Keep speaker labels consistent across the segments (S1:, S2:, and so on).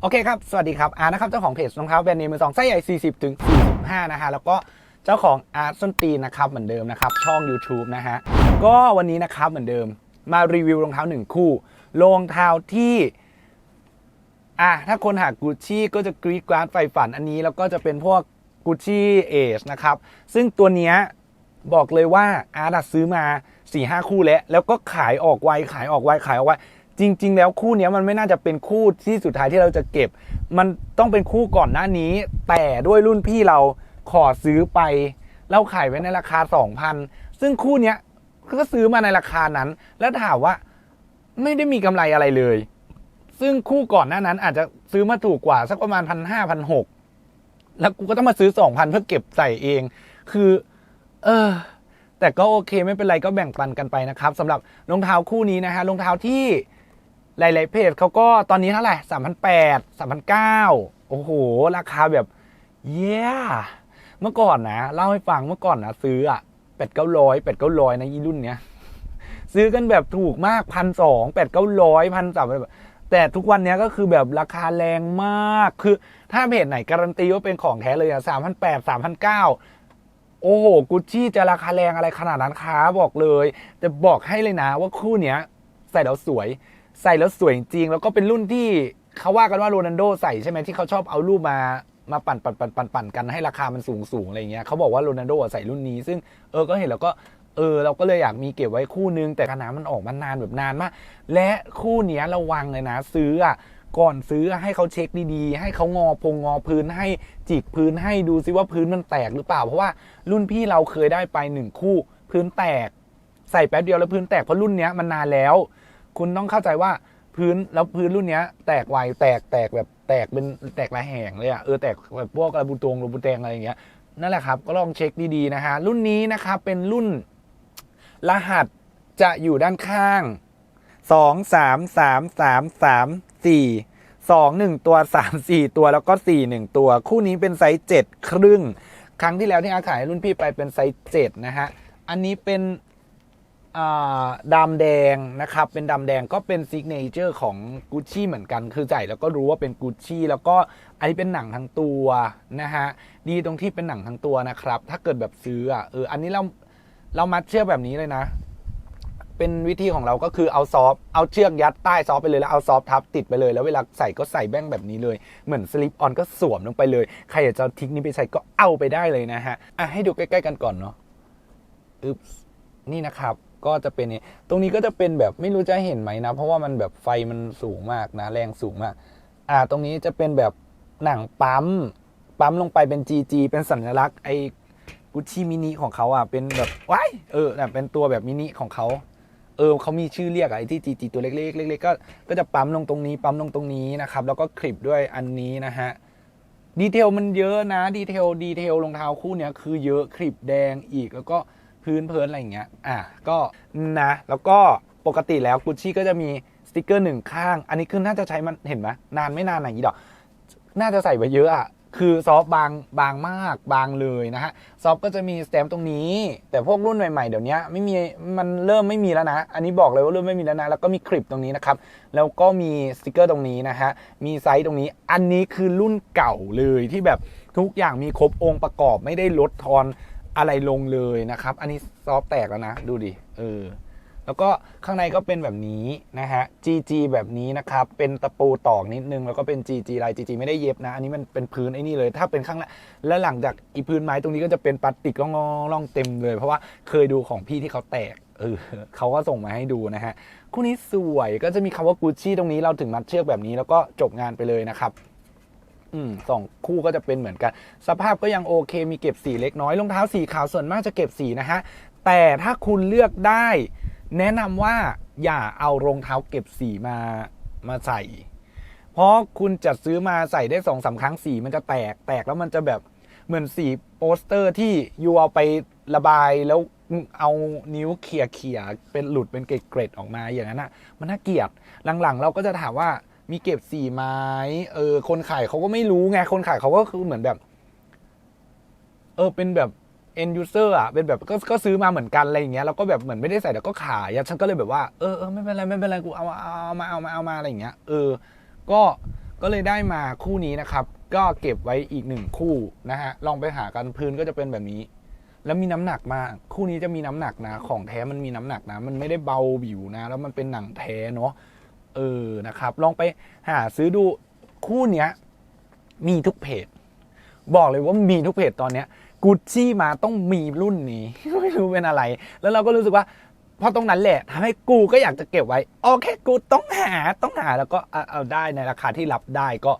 S1: โอเคครับ สวัสดีครับ อาร์ตนะครับ เจ้าของเพจรองเท้าแบรนด์เนมมือสองไส้ใหญ่ 40 ถึง 45 นะฮะ แล้วก็เจ้าของอาร์ตส้นตีนนะครับ เหมือนเดิมนะครับ ช่อง YouTube นะฮะ ก็วันนี้นะครับ เหมือนเดิม มารีวิวรองเท้าหนึ่งคู่ รองเท้าที่ อะ ถ้าคนหากูชี่ก็จะกรีดกราดไฟฝันอันนี้ แล้วก็จะเป็นพวกกูชี่เอชนะครับ ซึ่งตัวเนี้ยบอกเลยว่าอาร์ตซื้อมา4ี่ห้าคู่แล้ว แล้วก็ขายออกไว ขายออกไว ขายออกไว จริง ๆ แล้วคู่นี้มันไม่น่าจะเป็นคู่ที่สุดท้ายที่เราจะเก็บ มันต้องเป็นคู่ก่อนหน้านี้ แต่ด้วยรุ่นพี่เราขอซื้อไป เราขายไว้ในราคา 2,000 ซึ่งคู่นี้ก็ซื้อมาในราคานั้น แล้วถามว่าไม่ได้มีกำไรอะไรเลย ซึ่งคู่ก่อนหน้านั้นอาจจะซื้อมาถูกกว่าสักประมาณพันห้าพันหกแล้วกูก็ต้องมาซื้อสองพันเพื่อเก็บใส่เอง คือ เออ แต่ก็โอเคไม่เป็นไรก็แบ่งปันกันไปนะครับสำหรับรองเท้าคู่นี้นะฮะรองเท้าที่ หลายๆเพจเขาก็ตอนนี้เท่าไหร่สามพันแปดสามพันเก้าโอ้โห ราคาแบบเย้เมื่อก่อนนะ เล่าให้ฟังเมื่อก่อนนะซื้ออะแปดเก้าร้อยแปดเก้าร้อยนะยี่รุ่นเนี้ยซื้อกันแบบถูกมากพันสองแปดเก้าร้อยพันสามแต่ทุกวันนี้ก็คือแบบราคาแรงมาก คือถ้าเพจไหนการันตีว่าเป็นของแท้เลยอะสามพันแปดสามพันเก้าโอ้โหกุชชี่จะราคาแรงอะไรขนาดนั้นคะบอกเลย แต่บอกให้เลยนะว่าคู่เนี้ยใส่แล้วสวย ใส่แล้วสวยจริง แล้วก็เป็นรุ่นที่เขาว่ากันว่าโรนัลโดใส่ใช่ไหมที่เขาชอบเอารูปมามาปั่นปั่นปั่นปั่นปั่นกันให้ราคามันสูงสูงอะไรเงี้ยเขาบอกว่าโรนัลโดใส่รุ่นนี้ ซึ่งเออก็เห็นแล้วก็เออเราก็เลยอยากมีเก็บไว้คู่นึง แต่ขนาดมันออกมานานแบบนานมาก และคู่เนี้ยระวังเลยนะ ซื้ออะก่อนซื้อให้เขาเช็คดีๆ ให้เขางอพงงอพื้นให้จิกพื้นให้ดูซิว่าพื้นมันแตกหรือเปล่า เพราะว่ารุ่นพี่เราเคยได้ไปหนึ่งคู่ พื้นแตก ใส่แป๊บเดียวแล้วพื้นแตกเพราะรุ่นเนี้ยมันนานแล้ว คุณต้องเข้าใจว่าพื้นแล้วพื้นรุ่นเนี้ยแตกไวแตกแตกแบบแตกเป็นแตกระแหงเลยอะเออแตกแบบพวกระบุตรงระบุแตงอะไรอย่างเงี้ยนั่นแหละครับก็ลองเช็คดีๆนะฮะรุ่นนี้นะครับเป็นรุ่นรหัสจะอยู่ด้านข้างสองสามสามสามสามสี่สองหนึ่งตัวสามสี่ตัวแล้วก็สี่หนึ่งตัว คู่นี้เป็นไซส์เจ็ดครึ่ง ครั้งที่แล้วที่อาขายรุ่นพี่ไปเป็นไซส์เจ็ดนะฮะ อันนี้เป็น ดำแดงนะครับ เป็นดำแดงก็เป็นซิกเนเจอร์ของกุชชี่เหมือนกัน คือใส่แล้วก็รู้ว่าเป็นกุชชี่แล้วก็อันนี้เป็นหนังทั้งตัวนะฮะ ดีตรงที่เป็นหนังทั้งตัวนะครับ ถ้าเกิดแบบซื้ออะเอออันนี้เราเรามัดเชือกแบบนี้เลยนะ เป็นวิธีของเราก็คือเอาซอฟเอาเชือกยัดใต้ซอฟไปเลยแล้วเอาซอฟทับติดไปเลยแล้วเวลาใส่ก็ใส่แบ้งแบบนี้เลย เหมือนสลิปออนก็สวมลงไปเลย ใครอยากจะทิ้งนี้ไปใส่ก็เอาไปได้เลยนะฮะอะให้ดูใกล้ๆกันก่อนเนาะอึ๊บนี่นะครับ ก็จะเป็นนี่ตรงนี้ก็จะเป็นแบบไม่รู้จะเห็นไหมนะ เพราะว่ามันแบบไฟมันสูงมากนะ แรงสูงมาก อ่า ตรงนี้จะเป็นแบบหนังปั๊ม ปั๊มลงไปเป็น GG เป็นสัญลักษณ์ไอกุชชี่มินิของเขาอะ เป็นแบบว้ายเออเนี่ยเป็นตัวแบบมินิของเขาเออเขามีชื่อเรียกไอ้ที่จีจีตัวเล็กๆเล็กๆก็ก็จะปั๊มลงตรงนี้ ปั๊มลงตรงนี้นะครับ แล้วก็คลิปด้วยอันนี้นะฮะดีเทลมันเยอะนะดีเทลดีเทลรองเท้าคู่เนี้ยคือเยอะคลิปแดงอีกแล้วก็ พื้นเพลินอะไรอย่างเงี้ย อะก็นะ แล้วก็ปกติแล้วกุชชี่ก็จะมีสติกเกอร์หนึ่งข้าง อันนี้คือน่าจะใช้มันเห็นไหมนานไม่นานไหนอีดอก น่าจะใส่ไว้เยอะอะ คือซอฟบางบางมากบางเลยนะฮะ ซอฟก็จะมีสแตมป์ตรงนี้ แต่พวกรุ่นใหม่ๆเดี๋ยวนี้ไม่มี มันเริ่มไม่มีแล้วนะ อันนี้บอกเลยว่าเริ่มไม่มีแล้วนะ แล้วก็มีคลิปตรงนี้นะครับ แล้วก็มีสติกเกอร์ตรงนี้นะฮะ มีไซส์ตรงนี้ อันนี้คือรุ่นเก่าเลยที่แบบทุกอย่างมีครบองค์ประกอบไม่ได้ลดทอน อะไรลงเลยนะครับ อันนี้ซอฟแตกแล้วนะ ดูดิเออแล้วก็ข้างในก็เป็นแบบนี้นะฮะ GG แบบนี้นะครับ เป็นตะปูตอกนิดนึง แล้วก็เป็น GG ลาย GG ไม่ได้เย็บนะ อันนี้มันเป็นพื้นไอ้นี่เลย ถ้าเป็นข้างละแล้วหลังจากอีพื้นไม้ตรงนี้ก็จะเป็นพลาสติกร่องร่องเต็มเลย เพราะว่าเคยดูของพี่ที่เขาแตก เออเขาก็ส่งมาให้ดูนะฮะ คู่นี้สวย ก็จะมีคำว่ากูชี่ตรงนี้เราถึงมัดเชือกแบบนี้ แล้วก็จบงานไปเลยนะครับ อืมสองคู่ก็จะเป็นเหมือนกัน สภาพก็ยังโอเค มีเก็บสีเล็กน้อยรองเท้าสีขาวส่วนมากจะเก็บสีนะฮะแต่ถ้าคุณเลือกได้ แนะนำว่าอย่าเอารองเท้าเก็บสีมามาใส่ เพราะคุณจะซื้อมาใส่ได้สองสาครั้งสีมันจะแตกแตกแล้วมันจะแบบเหมือนสีโปสเตอร์ที่ยูเอาไประบายแล้วเอานิ้วเขี่ยเขี่ยๆเป็นหลุดเป็นเกร็ดๆออกมาอย่างนั้นอะ มันน่าเกลียดหลังๆ เราก็จะถามว่า มีเก็บสีไหมเออ คนขายเขาก็ไม่รู้ไง คนขายเขาก็คือเหมือนแบบ เออ เป็นแบบ end user อะ เป็นแบบก็ก็ซื้อมาเหมือนกันอะไรอย่างเงี้ย แล้วก็แบบเหมือนไม่ได้ใส่แต่ก็ขายฉันก็เลยแบบว่า เออเออไม่เป็นไรไม่เป็นไรกูเอาเอาเอามาเอามาเอามาอะไรอย่างเงี้ย เออ ก็ ก็เลยได้มาคู่นี้นะครับ ก็เก็บไว้อีกหนึ่งคู่นะฮะ ลองไปหากันพื้นก็จะเป็นแบบนี้ แล้วมีน้ำหนักมา คู่นี้จะมีน้ำหนักนะ ของแท้มันมีน้ำหนักนะ มันไม่ได้เบาบิวนะ แล้วมันเป็นหนังแท้เนาะ เออนะครับ ลองไปหาซื้อดูคู่เนี้ย มีทุกเพจ บอกเลยว่ามีทุกเพจตอนเนี้ยกุชชี่มาต้องมีรุ่นนี้ ไม่รู้เป็นอะไร แล้วเราก็รู้สึกว่าเพราะตรงนั้นแหละทำให้กูก็อยากจะเก็บไว้ โอเค กูต้องหาต้องหาแล้วก็เอาเอาได้ในราคาที่รับได้ก็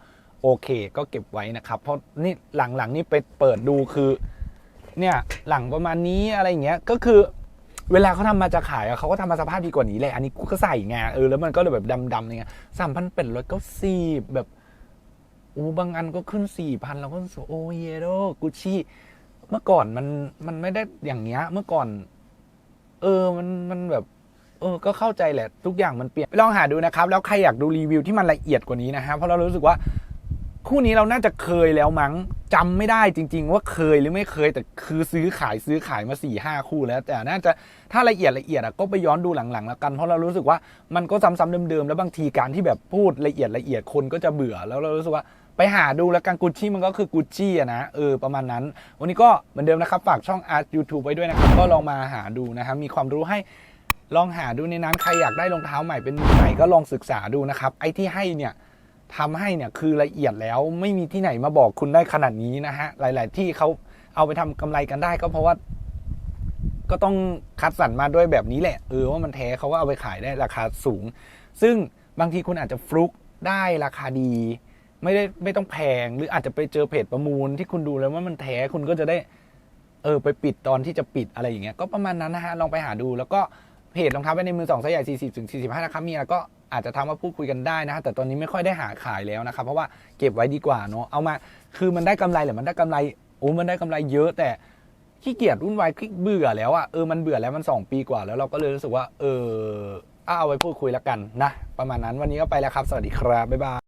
S1: โอเค ก็เก็บไว้นะครับ เพราะนี่หลังๆนี่ไปเปิดดูคือ เนี่ยหลังประมาณนี้อะไรอย่างเงี้ยก็คือ เวลาเขาทำมาจะขายเขาก็ทำมาสภาพดีกว่านี้แหละ อันนี้กูก็ใส่ไงเออแล้วมันก็เลยแบบดำๆอะไรเงี้ยสามพันเป็ดร้อยเก้าสิบแบบโอ้บางอันก็ขึ้นสี่พันแล้วก็รู้สึกโอ้เยโรกุชชี่เมื่อก่อนมันมันไม่ได้อย่างเงี้ยเมื่อก่อน เออมันมันแบบ เออ ก็เข้าใจแหละ ทุกอย่างมันเปลี่ยนลองหาดูนะครับ แล้วใครอยากดูรีวิวที่มันละเอียดกว่านี้นะฮะเพราะเรารู้สึกว่าคู่นี้เราน่าจะเคยแล้วมั้ง จำไม่ได้จริง ๆ ว่าเคยหรือไม่เคยแต่คือซื้อขายซื้อขายมา4ี่ห้าคู่แล้ว แต่น่าจะถ้าละเอียดละเอียดอะก็ไปย้อนดูหลังๆ แล้วกันเพราะเรารู้สึกว่ามันก็ซ้ำๆเดิมๆแล้วบางทีการที่แบบพูดละเอียดละเอียดคนก็จะเบื่อแล้วเรารู้สึกว่าไปหาดูแล้วกันกุชชี่มันก็คือกุชชี่อะนะเออประมาณนั้น วันนี้ก็เหมือนเดิมนะครับ ฝากช่อง Art YouTube ไว้ด้วยนะครับ ก็ลองมาหาดูนะครับมีความรู้ให้ลองหาดูในนั้นใครอยากได้รองเท้าใหม่เป็นมือใหม่ก็ลองศึกษาดูนะครับไอ้ที่ให้เนี่ย ทำให้เนี่ยคือละเอียดแล้วไม่มีที่ไหนมาบอกคุณได้ขนาดนี้นะฮะหลาย ๆ ที่เขาเอาไปทำกำไรกันได้ก็เพราะว่า ก็ต้องคัดสรรมาด้วยแบบนี้แหละเออว่ามันแท้เขาก็เอาไปขายได้ราคาสูง ซึ่งบางทีคุณอาจจะฟลุกได้ราคาดี ไม่ได้ไม่ต้องแพง หรืออาจจะไปเจอเพจประมูลที่คุณดูแล้วว่ามันแท้คุณก็จะได้ เออไปปิดตอนที่จะปิดอะไรอย่างเงี้ยก็ประมาณนั้นนะฮะลองไปหาดูแล้วก็ เพจรองเท้าไปในมือสองไซส์ใหญ่40ถึง45นะครับมีอะไรก็อาจจะทำมาพูดคุยกันได้นะแต่ตอนนี้ไม่ค่อยได้หาขายแล้วนะครับ เพราะว่าเก็บไว้ดีกว่าเนาะเอามาคือมันได้กำไรหรือมันได้กำไรโอ้มันได้กำไรเยอะแต่ขี้เกียจวุ่นวายขี้เบื่อแล้วอะเออมันเบื่อแล้วมัน 2 ปีกว่าแล้วเราก็เลยรู้สึกว่า เออเอาไว้พูดคุยแล้วกันนะ ประมาณนั้นวันนี้ก็ไปแล้วครับ สวัสดีครับบ๊ายบาย